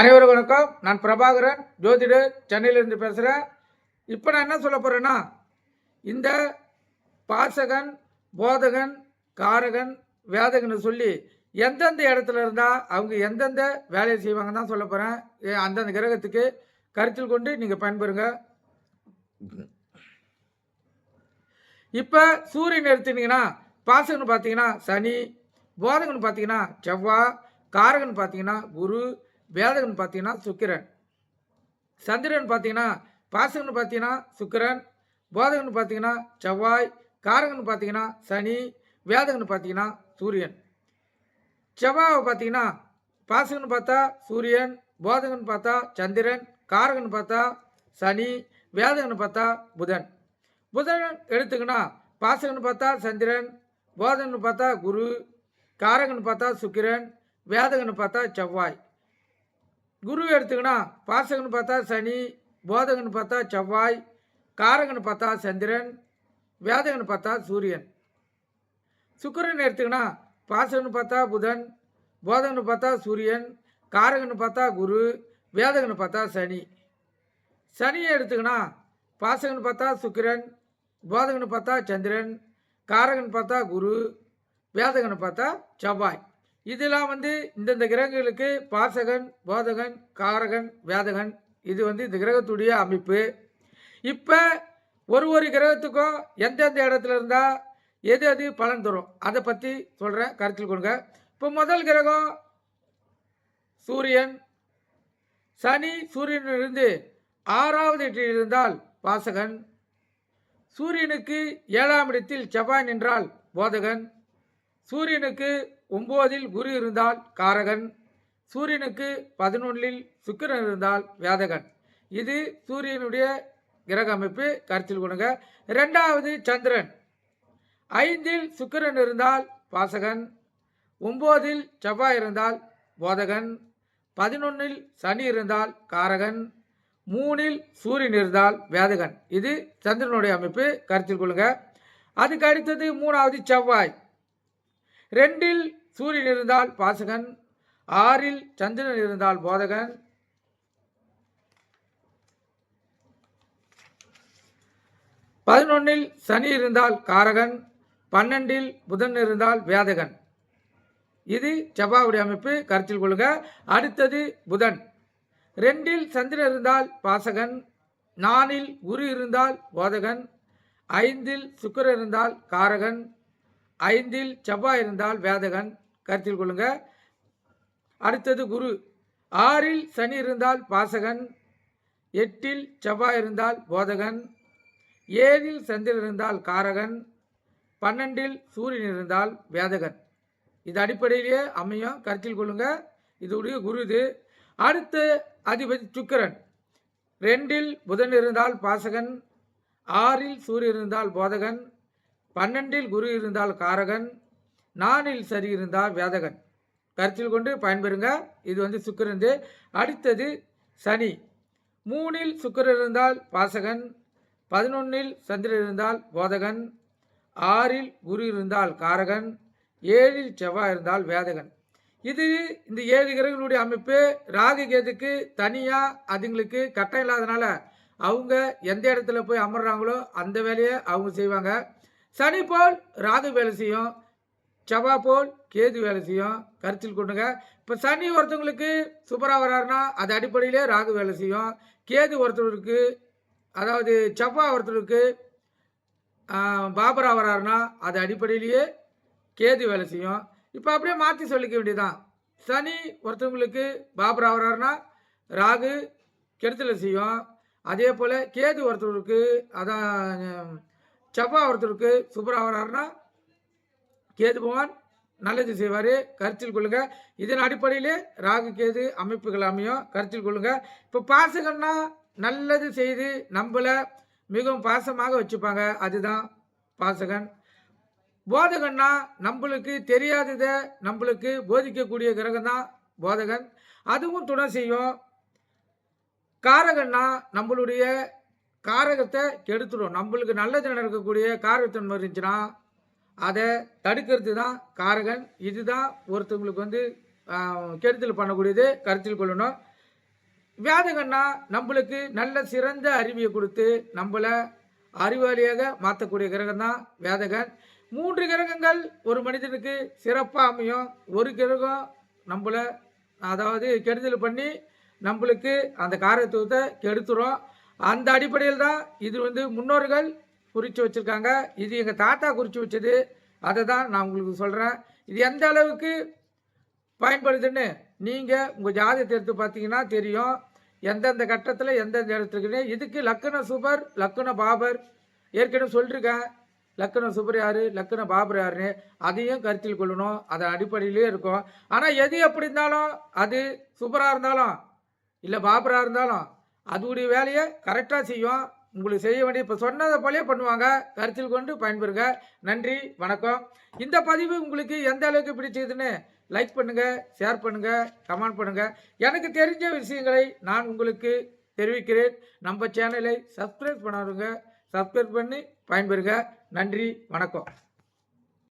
அனைவரும் வணக்கம். நான் பிரபாகரன். ஜோதிடர் சென்னையிலேருந்து பேசுகிறேன் இப்போ நான் என்ன சொல்ல போகிறேன்னா இந்த பாசகன் போதகன் காரகன் வேதகன் சொல்லி எந்தெந்த இடத்துல இருந்தால் அவங்க எந்தெந்த வேலையை செய்வாங்க தான் சொல்ல போகிறேன் அந்தந்த கிரகத்துக்கு கருத்தில் கொண்டு நீங்கள் பயன்பெறுங்க. இப்போ சூரியன் எடுத்துட்டீங்கன்னா பாசகன் பார்த்தீங்கன்னா சனி போதகன் பார்த்தீங்கன்னா செவ்வாய் காரகன் பார்த்தீங்கன்னா குரு வேதகன் பார்த்தீங்கன்னா சுக்கிரன். சந்திரன் பார்த்தீங்கன்னா பாசகன் பார்த்தீங்கன்னா சுக்கிரன். போதகன் பார்த்தீங்கன்னா செவ்வாய். காரகன் பார்த்தீங்கன்னா சனி. வேதகன் பார்த்தீங்கன்னா சூரியன். செவ்வாவை பார்த்தீங்கன்னா பாசகன் பார்த்தா சூரியன். போதகன் பார்த்தா சந்திரன். காரகன் பார்த்தா சனி. வேதகன் பார்த்தா புதன். புதன் எடுத்துக்கினா பாசகன் பார்த்தா சந்திரன். போதகன் பார்த்தா குரு. காரகன் பார்த்தா சுக்கிரன். வேதகன் பார்த்தா செவ்வாய். குரு எடுத்துக்கினா பாசகன்னு பார்த்தா சனி போதகன்னு பார்த்தா செவ்வாய் காரகன்னு பார்த்தா சந்திரன் வேதகன்னு பார்த்தா சூரியன். சுக்கிரன் எடுத்துக்கினா பாசகன்னு பார்த்தா புதன் போதகன்னு பார்த்தா சூரியன் காரகன்னு பார்த்தா குரு வேதகன்னு பார்த்தா சனி. சனியை எடுத்துக்கினா பாசகன்னு பார்த்தா சுக்கிரன் போதகன்னு பார்த்தா சந்திரன் காரகன் பார்த்தா குரு வேதகன்னு பார்த்தா செவ்வாய். இதெல்லாம் வந்து இந்தந்த கிரகங்களுக்கு பாசகன் போதகன் காரகன் வேதகன் இது வந்து இந்த கிரகத்துடைய அமைப்பு. இப்போ ஒரு ஒரு கிரகத்துக்கும் எந்தெந்த இடத்துல இருந்தால் எது எது பலன் தரும்? அதை பற்றி சொல்கிறேன் கருத்தில் கொடுங்க இப்போ முதல் கிரகம் சூரியன். சனி சூரியனிலிருந்து ஆறாவது இடத்தில் இருந்தால் பாசகன். சூரியனுக்கு ஏழாம் இடத்தில் செவ்வாய் நின்றால் போதகன். சூரியனுக்கு ஒம்போதில் குரு இருந்தால் காரகன் சூரியனுக்கு பதினொன்றில் சுக்கிரன் இருந்தால் வேதகன் இது சூரியனுடைய கிரக அமைப்பு கருத்தில் கொள்ளுங்க. ரெண்டாவது சந்திரன். ஐந்தில் சுக்கிரன் இருந்தால் பாசகன் ஒம்போதில் செவ்வாய் இருந்தால் போதகன் பதினொன்றில் சனி இருந்தால் காரகன் மூணில் சூரியன் இருந்தால் வேதகன் இது சந்திரனுடைய அமைப்பு கருத்தில் கொள்ளுங்க. அதுக்கு அடுத்தது மூணாவது செவ்வாய். ரெண்டில் சூரியன் இருந்தால் பாசகன் ஆறில் சந்திரன் இருந்தால் போதகன். பதினொன்னில் சனி இருந்தால் காரகன் பன்னெண்டில் புதன் இருந்தால் வேதகன் இது செவ்வாவுடைய அமைப்பு கருத்தில் கொள்ளுங்க அடுத்தது புதன். ரெண்டில் சந்திரன் இருந்தால் பாசகன் நானில் குரு இருந்தால் போதகன் ஐந்தில் சுக்கரன் இருந்தால் காரகன். ஐந்தில் செவ்வாய் இருந்தால் வேதகன். கருத்தில் கொள்ளுங்க. அடுத்தது குரு. ஆறில் சனி இருந்தால் பாசகன். எட்டில் செவ்வாய் இருந்தால் போதகன். ஏழில் சந்திரன் இருந்தால் காரகன். பன்னெண்டில் சூரியன் இருந்தால் வேதகன். இது அடிப்படையிலேயே அமையும். கருத்தில் கொள்ளுங்க. இதுடைய குரு இது. அடுத்து அதிபதி சுக்கரன். ரெண்டில் புதன் இருந்தால் பாசகன். ஆறில் சூரியன் இருந்தால் போதகன். பன்னெண்டில் குரு இருந்தால் காரகன் நானில் சரி இருந்தால் வேதகன் கருத்தில் கொண்டு பயன்பெறுங்க. இது வந்து சுக்கரந்து அடுத்தது சனி. மூணில் சுக்கிரன் இருந்தால் பாசகன் பதினொன்னில் சந்திரன் இருந்தால் போதகன் ஆறில் குரு இருந்தால் காரகன் ஏழில் செவ்வாய் இருந்தால் வேதகன் இது இந்த ஏழு கிரகங்களுடைய அமைப்பு ராகு கேதுக்கு தனியாக அதுங்களுக்கு கட்டம் இல்லாதனால அவங்க எந்த இடத்துல போய் அமர்றாங்களோ அந்த வேலையை அவங்க செய்வாங்க. சனி போல் ராகு வேலை செய்யும் செவ்வாய் போல் கேது வேலை செய்யும். கருத்தில் கொண்டுங்க இப்போ சனி ஒருத்தவங்களுக்கு சூப்பராக வராருன்னா அது அடிப்படையிலே ராகு வேலை செய்யும். கேது ஒருத்தருக்கு அதாவது செவ்வாய் ஒருத்தருக்கு பாபரா வராருன்னா அது அடிப்படையிலேயே கேது வேலை செய்யும். இப்போ அப்படியே மாற்றி சொல்லிக்க வேண்டியதுதான். சனி ஒருத்தவங்களுக்கு பாபரா வராருன்னா ராகு கெடுதலை செய்யும். அதே போல் கேது ஒருத்தருக்கு அதான் செவ்வாய் ஒருத்தருக்கு சூப்பராக வராருன்னா கேது பகவான் நல்லது செய்வார். கருத்தில் கொள்ளுங்க. இதன் அடிப்படையிலே ராகு கேது அமைப்புகள் அமையும். கருத்தில் கொள்ளுங்க. இப்போ பாசகன்னா நல்லது செய்து நம்மளை மிகவும் பாசமாக வச்சுப்பாங்க. அதுதான் பாசகன். போதகன்னா நம்மளுக்கு தெரியாததை நம்மளுக்கு போதிக்கக்கூடிய கிரகம் தான் போதகன். அதுவும் துணை செய்யும். காரகன்னா நம்மளுடைய காரகத்தை கெடுத்துடும். நம்மளுக்கு நல்லது நடக்கக்கூடிய காரகத்தன்மை இருந்துச்சுன்னா அதை தடுக்கிறது தான் காரகன். இதுதான் ஒருத்தவங்களுக்கு வந்து கெடுதல் பண்ணக்கூடியது கருத்தில் கொள்ளணும். வியாதகன்னா நம்மளுக்கு நல்ல சிறந்த அறிவியை கொடுத்து நம்மளை அறிவாளியாக மாற்றக்கூடிய கிரகம் தான் வேதகன் மூன்று கிரகங்கள் ஒரு மனிதனுக்கு சிறப்பாக அமையும். ஒரு கிரகம் நம்மளை அதாவது கெடுதல் பண்ணி நம்மளுக்கு அந்த காரத்துவத்தை கெடுத்துரும். அந்த அடிப்படையில் தான் இது வந்து முன்னோர்கள் குறித்து வச்சுருக்காங்க. இது எங்கள் தாத்தா குறித்து வச்சது. அதை தான் நான் உங்களுக்கு சொல்கிறேன் இது எந்த அளவுக்கு பயன்படுதுன்னு நீங்கள் உங்கள் ஜாதகத்தை எடுத்து பார்த்தீங்கன்னா தெரியும். எந்தெந்த கட்டத்தில் எந்தெந்த இடத்துக்குன்னு. இதுக்கு லக்கண சுபர் லக்கண பாபர் ஏற்கனவே சொல்லியிருக்கேன் லக்கண சுபர் யார் லக்கண பாபர் யாருன்னு. அதையும் கருத்தில் கொள்ளணும். அதன் அடிப்படையிலே இருக்கும். ஆனால் எது எப்படி இருந்தாலும் அது சுபராக இருந்தாலும் இல்லை பாபராக இருந்தாலும் அதோடைய வேலையை கரெக்டாக செய்யும். உங்களுக்கு செய்ய வேண்டிய இப்போ சொன்னதை போலே பண்ணுவாங்க. கருத்தில் கொண்டு பயன்பெறுங்க. நன்றி வணக்கம். இந்த பதிவு உங்களுக்கு எந்த அளவுக்கு பிடிச்சதுன்னு லைக் பண்ணுங்கள் ஷேர் பண்ணுங்கள் கமெண்ட் பண்ணுங்கள் எனக்கு தெரிஞ்ச விஷயங்களை நான் உங்களுக்கு தெரிவிக்கிறேன். நம்ம சேனலை சப்ஸ்கிரைப் பண்ணாருங்க சப்ஸ்கிரைப் பண்ணி பயன்பெறுங்க. நன்றி வணக்கம்.